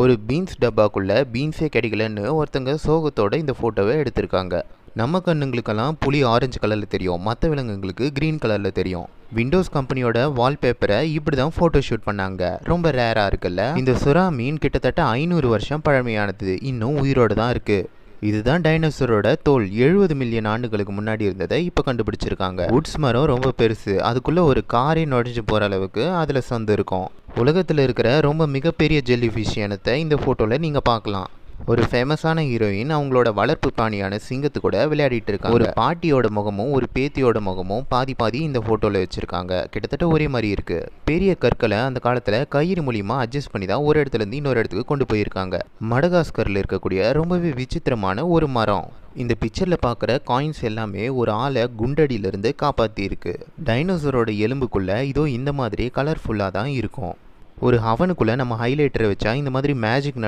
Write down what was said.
ஒரு பீன்ஸ் டப்பாக்குள்ள பீன்ஸே கிடைக்கலன்னு ஒருத்தங்க சோகத்தோட இந்த ஃபோட்டோவை எடுத்திருக்காங்க. நம்ம கண்ணுங்களுக்கெல்லாம் புலி ஆரஞ்சு கலரில் தெரியும். மற்ற விலங்குகளுக்கு க்ரீன் கலரில் தெரியும். விண்டோஸ் கம்பெனியோட வால்பேப்பரை இப்படி தான் ஃபோட்டோ ஷூட் பண்ணாங்க. ரொம்ப ரேராக இருக்குல்ல? இந்த சுறா மீன் கிட்டத்தட்ட ஐநூறு வருஷம் பழமையானது. இன்னும் உயிரோட தான் இருக்குது இதுதான் டைனோசரோட தோல். எழுபது மில்லியன் ஆண்டுகளுக்கு முன்னாடி இருந்ததை இப்போ கண்டுபிடிச்சிருக்காங்க. உட்ஸ் மரம் ரொம்ப பெருசு. அதுக்குள்ளே ஒரு காரே நுழைஞ்சு போகிற அளவுக்கு அதில் சந்து இருக்கும். உலகத்தில் இருக்கிற ரொம்ப மிகப்பெரிய ஜெல்லி ஃபிஷ் இனத்தை இந்த ஃபோட்டோவில் நீங்கள் பார்க்கலாம். ஒரு ஃபேமஸான ஹீரோயின் அவங்களோட வளர்ப்பு பிராணியான சிங்கத்து கூட விளையாடிட்டு இருக்காங்க. ஒரு பாட்டியோட முகமும் ஒரு பேத்தியோட முகமும் பாதி பாதி இந்த ஃபோட்டோவில் வச்சுருக்காங்க. கிட்டத்தட்ட ஒரே மாதிரி இருக்கு. பெரிய கற்களை அந்த காலத்தில் கயிறு மூலியமாக அட்ஜஸ்ட் பண்ணி தான் ஒரு இடத்துல இருந்து இன்னொரு இடத்துக்கு கொண்டு போயிருக்காங்க. மடகாஸ்கரில் இருக்கக்கூடிய ரொம்பவே விசித்திரமான ஒரு மரம். இந்த பிக்சரில் பார்க்குற காயின்ஸ் எல்லாமே ஒரு ஆளை குண்டடியிலிருந்து காப்பாற்றியிருக்கு டைனோசரோட எலும்புக்குள்ள இதோ இந்த மாதிரி கலர்ஃபுல்லாக தான் இருக்கும். ஒரு ஹவனுக்குள்ளே நம்ம ஹைலைட்டரை வச்சா இந்த மாதிரி மேஜிக்